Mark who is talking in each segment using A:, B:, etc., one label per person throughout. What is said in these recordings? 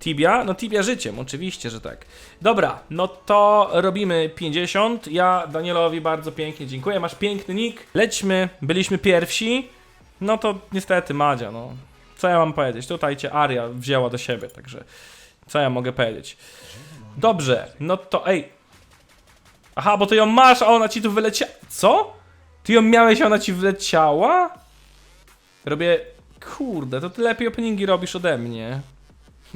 A: Tibia? No Tibia życiem, oczywiście, że tak. Dobra, no to robimy 50. Ja Danielowi bardzo pięknie dziękuję. Masz piękny nick. Lećmy, byliśmy pierwsi. No to niestety Madzia, no. Co ja mam powiedzieć? Tutaj cię Aria wzięła do siebie, także co ja mogę powiedzieć? Dobrze, no to ej. Aha, bo ty ją masz, a ona ci tu wyleciała. Co? Ty ją miałeś, a ona ci wleciała? Robię. Kurde, to ty lepiej openingi robisz ode mnie.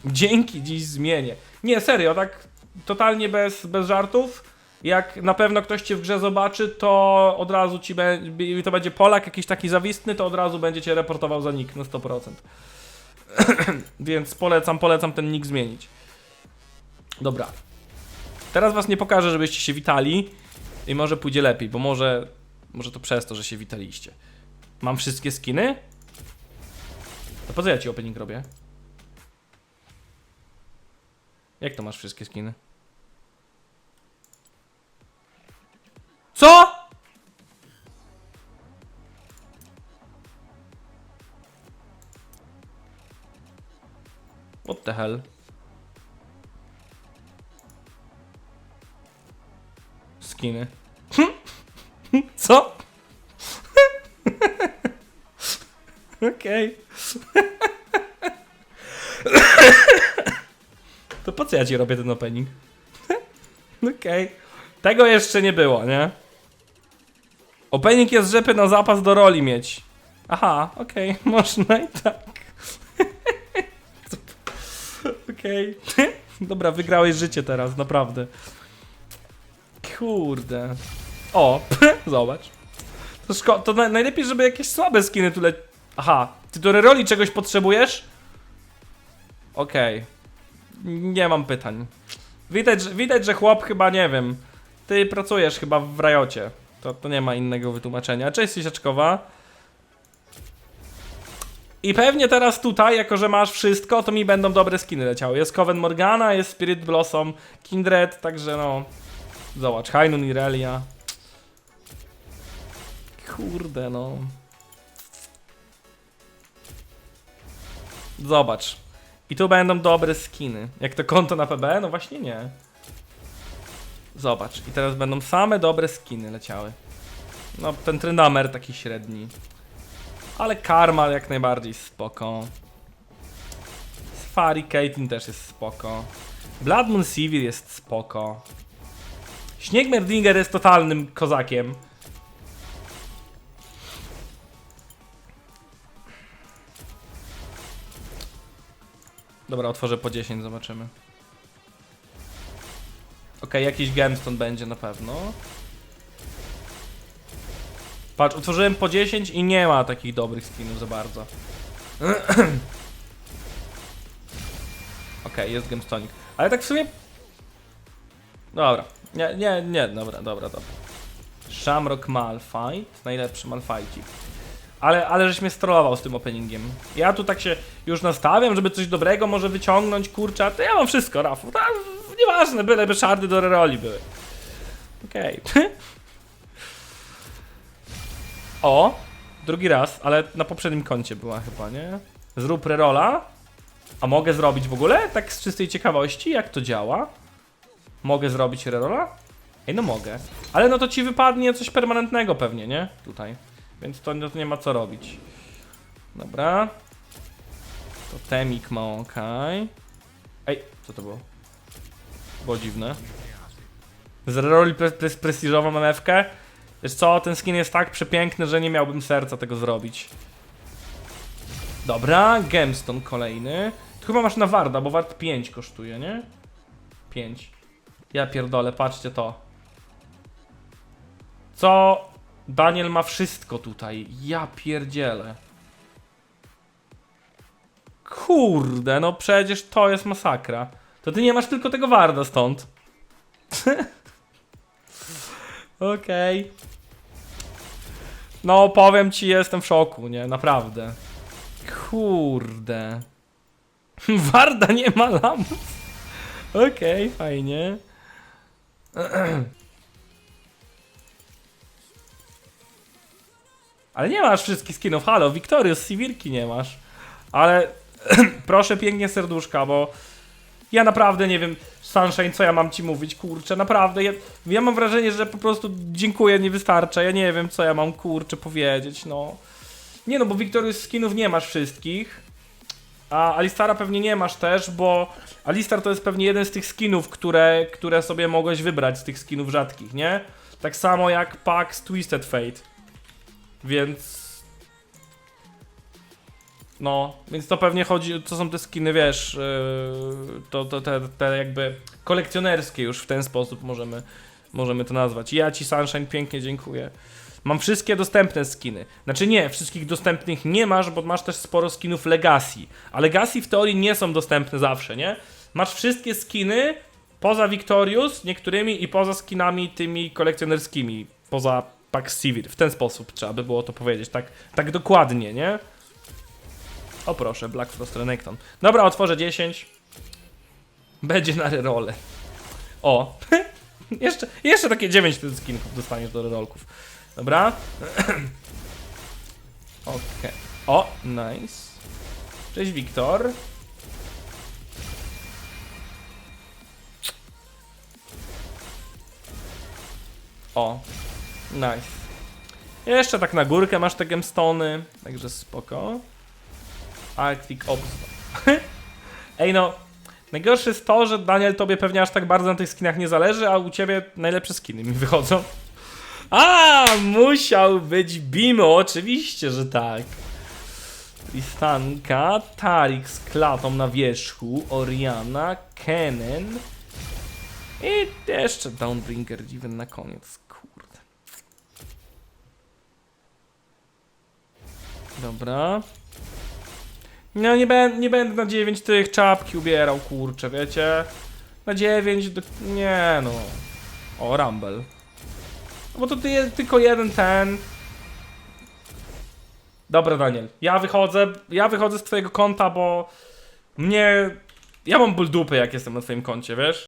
A: Dzięki, dziś zmienię. Nie, serio, tak totalnie bez, bez żartów. Jak na pewno ktoś cię w grze zobaczy, to od razu ci będzie. To będzie Polak jakiś taki zawistny, to od razu będzie cię reportował za nick na 100%. Więc polecam, polecam ten nick zmienić. Dobra. Teraz was nie pokażę, żebyście się witali. I może pójdzie lepiej, bo może. Może to przez to, że się witaliście. Mam wszystkie skiny? To po co ja ci opening robię? Jak to masz wszystkie skiny? Co? What the hell? Skiny. Co? Okej. To po co ja ci robię ten opening? Okej. Tego jeszcze nie było, nie? Opening jest, żeby na zapas do roli mieć. Aha, okej, można i tak. Okej. Dobra, wygrałeś życie teraz, naprawdę. Kurde. O, zobacz. To, szko- to na- najlepiej, żeby jakieś słabe skiny tu le... Aha, ty do reroli czegoś potrzebujesz? Okej. Nie mam pytań. Widać, widać, że chłop chyba, nie wiem, ty pracujesz chyba w Rajocie. To, to nie ma innego wytłumaczenia. Cześć, Siesiaczkowa. I pewnie teraz tutaj, jako że masz wszystko, to mi będą dobre skiny leciały. Jest Coven Morgana, jest Spirit Blossom, Kindred, także no... Zobacz, Hainun Irelia. Kurde no. Zobacz. I tu będą dobre skiny. Jak to konto na PB? No właśnie nie. Zobacz. I teraz będą same dobre skiny leciały. No, ten Trynamer taki średni. Ale Karma jak najbardziej spoko. Safari Caitlyn też jest spoko. Blood Moon Sivir jest spoko. Śnieg Merdinger jest totalnym kozakiem. Dobra, otworzę po 10, zobaczymy. Okej, jakiś gemstone będzie na pewno. Patrz, otworzyłem po 10 i nie ma takich dobrych skinów za bardzo. Okej, jest gemstonik. Ale tak w sumie... Dobra. Nie, nie, nie, dobra, dobra, dobra. Shamrock Malphite, najlepszy Malphite. Ale, ale żeś mnie strollował z tym openingiem. Ja tu tak się już nastawiam, żeby coś dobrego może wyciągnąć, kurczę, a to ja mam wszystko, Rafu. Nieważne, byleby szardy do reroli były. Okej. o, drugi raz, ale na poprzednim koncie była chyba, nie? Zrób rerola. A mogę zrobić w ogóle? Tak z czystej ciekawości, jak to działa? Mogę zrobić rerola? Ej, no mogę. Ale no to ci wypadnie coś permanentnego pewnie, nie? Tutaj. Więc to, to nie ma co robić. Dobra. To temik ma okej. Ej, co to było? Było dziwne. Z roli pre pre prestiżową. Wiesz co, ten skin jest tak przepiękny, że nie miałbym serca tego zrobić. Dobra, gemstone kolejny. Tu chyba masz na Warda, bo Ward 5 kosztuje, nie? 5. Ja pierdolę, patrzcie to. Co? Daniel ma wszystko tutaj. Ja pierdzielę. Kurde, no przecież to jest masakra. To ty nie masz tylko tego Warda stąd. Okej. No, powiem ci, jestem w szoku, nie? Naprawdę. Kurde. Warda nie ma lamus. Okej, fajnie. Ale nie masz wszystkich skinów. Halo, Victorious, Sivirki nie masz. Ale proszę pięknie serduszka, bo Ja naprawdę nie wiem, Sunshine, co ja mam ci mówić, kurczę, naprawdę. Ja, ja mam wrażenie, że po prostu dziękuję, nie wystarcza. Ja nie wiem, co ja mam, kurczę, powiedzieć, no. Nie no, bo Victorious skinów nie masz wszystkich. A Alistara pewnie nie masz też, bo Alistar to jest pewnie jeden z tych skinów, które, które sobie mogłeś wybrać z tych skinów rzadkich, nie? Tak samo jak Pax Twisted Fate. Więc. No, więc to pewnie chodzi, to są te skiny, wiesz, yy, to, to te, te jakby kolekcjonerskie już w ten sposób możemy, możemy to nazwać. Ja ci Sunshine pięknie dziękuję. Mam wszystkie dostępne skiny. Znaczy nie, wszystkich dostępnych nie masz, bo masz też sporo skinów Legacy. A Legacy w teorii nie są dostępne zawsze, nie? Masz wszystkie skiny poza Victorious niektórymi i poza skinami tymi kolekcjonerskimi. Poza Pax Sivir. W ten sposób trzeba by było to powiedzieć. Tak, tak dokładnie, nie? O proszę, Black Frost Renekton. Dobra, otworzę 10. Będzie na rerole. O! jeszcze, jeszcze takie 9 tych skinków dostaniesz do rerolków. Dobra. Okej. O, nice. Cześć Wiktor. O, nice. Jeszcze tak na górkę masz te gemstony, także spoko. Arctic Observer. Ej no, najgorsze jest to, że Daniel tobie pewnie aż tak bardzo na tych skinach nie zależy, a u ciebie najlepsze skiny mi wychodzą. A, musiał być Bimo, oczywiście, że tak. Tristanka, Tarik z klatą na wierzchu, Oriana, Kennen i jeszcze Downbringer Dziwen na koniec, kurde. Dobra. No nie, bę- nie będę na 9 tych czapki ubierał, kurczę, wiecie? Na 9, do... nie no. O, Rumble. No bo to ty jest tylko jeden ten. Dobra, Daniel. Ja wychodzę, ja wychodzę z twojego konta, bo mnie... Ja mam ból dupy, jak jestem na twoim koncie, wiesz?